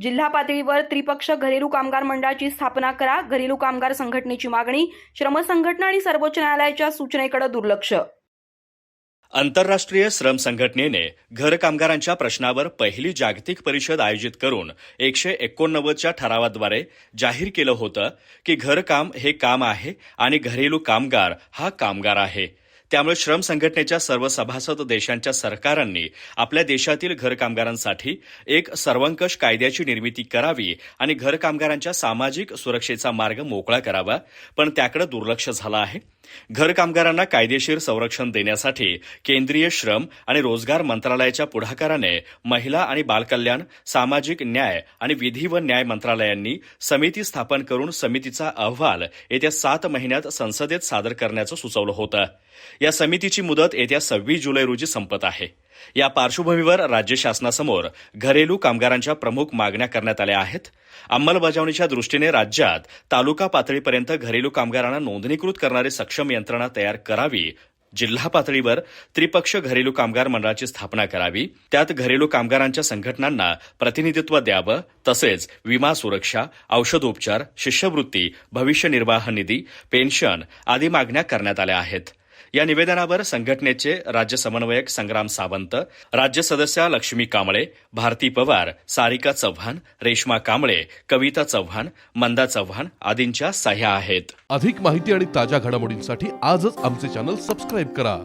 जिल्हा पातळीवर त्रिपक्ष घरेलू कामगार मंडळाची स्थापना करा. घरेलू कामगार संघटनेची मागणी श्रम संघटना आणि सर्वोच्च न्यायालयाच्या सूचनेकडे दुर्लक्ष. आंतरराष्ट्रीय श्रम संघटनेने घर कामगारांच्या प्रश्नावर पहिली जागतिक परिषद आयोजित करून एकशे एकोणनव्वदच्या ठरावाद्वारे जाहीर केलं होतं की घरकाम हे काम आहे आणि घरेलू कामगार हा कामगार आहे. त्यामुळे श्रम संघटनेच्या सर्व सभासद देशांच्या सरकारांनी आपल्या देशातील घरकामगारांसाठी एक सर्वंकष कायद्याची निर्मिती करावी आणि घरकामगारांच्या सामाजिक सुरक्षेचा मार्ग मोकळा करावा. पण त्याकडे दुर्लक्ष झालं आहे. घर कामगारांना कायदेशीर संरक्षण देण्यासाठी केंद्रीय श्रम आणि रोजगार मंत्रालयाच्या पुढाकाराने महिला आणि बालकल्याण सामाजिक न्याय आणि विधी व न्याय मंत्रालयांनी समिती स्थापन करून समितीचा अहवाल येत्या सात महिन्यात संसदेत सादर करण्याचं सुचवलं होतं. या समितीची मुदत येत्या सव्वीस जुलै रोजी संपत आहे. या पार्श्वभूमीवर राज्य शासनासमोर घरेलू कामगारांच्या प्रमुख मागण्या करण्यात आल्या आहेत. अंमलबजावणीच्या दृष्टीने राज्यात तालुका पातळीपर्यंत घरेलू कामगारांना नोंदणीकृत करणारी सक्षम यंत्रणा तयार करावी. जिल्हा पातळीवर त्रिपक्ष घरेलू कामगार मंडळाची स्थापना करावी. त्यात घरेलू कामगारांच्या संघटनांना प्रतिनिधित्व द्यावं. तसेच विमा सुरक्षा औषधोपचार शिष्यवृत्ती भविष्य निर्वाह निधी पेन्शन आदी मागण्या करण्यात आल्या आहेत. या निवेदनावर संघटनेचे राज्य समन्वयक संग्राम सावंत राज्य सदस्या लक्ष्मी कांबळे भारती पवार सारिका चव्हाण रेश्मा कांबळे कविता चव्हाण मंदा चव्हाण आदींच्या सह्या आहेत. अधिक माहिती आणि ताज्या घडामोडींसाठी आजच आमचे चॅनल सबस्क्राईब करा.